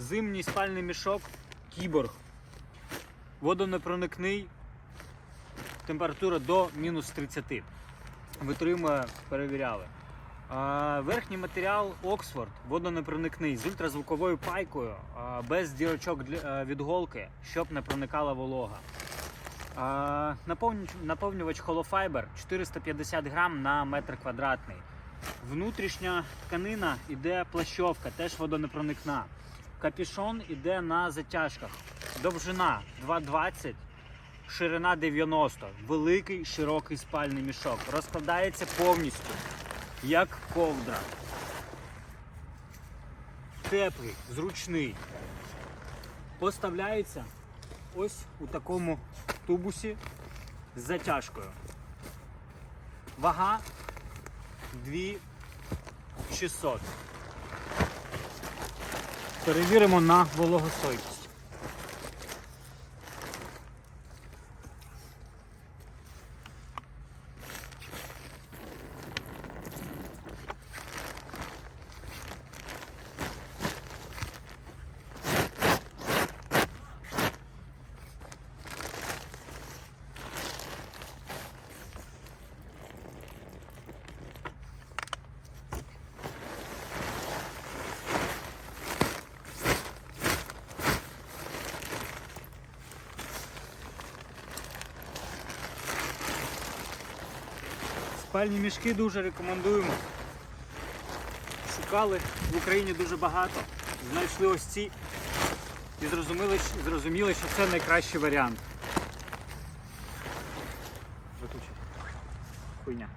Зимній спальний мішок кіборг. Водонепроникний. Температура до мінус 30. Витримує, перевіряли. А, верхній матеріал Оксфорд, водонепроникний з ультразвуковою пайкою, а, без дірочок для, е, від голки, щоб не проникала волога. А, наповнювач, наповнювач Holofiber 450 грам на метр квадратний. Внутрішня тканина іде плащовка, теж водонепроникна. Капішон іде на затяжках. Довжина 2,20, ширина 90. Великий широкий спальний мішок. Розкладається повністю, як ковдра. Теплий, зручний. Поставляється ось у такому тубусі з затяжкою. Вага 2600. Перевіримо на вологостойкість. Спальні мішки дуже рекомендуємо. Шукали в Україні дуже багато. Знайшли ось ці і зрозуміли, зрозуміли, що це найкращий варіант. Виключи. Хуйня.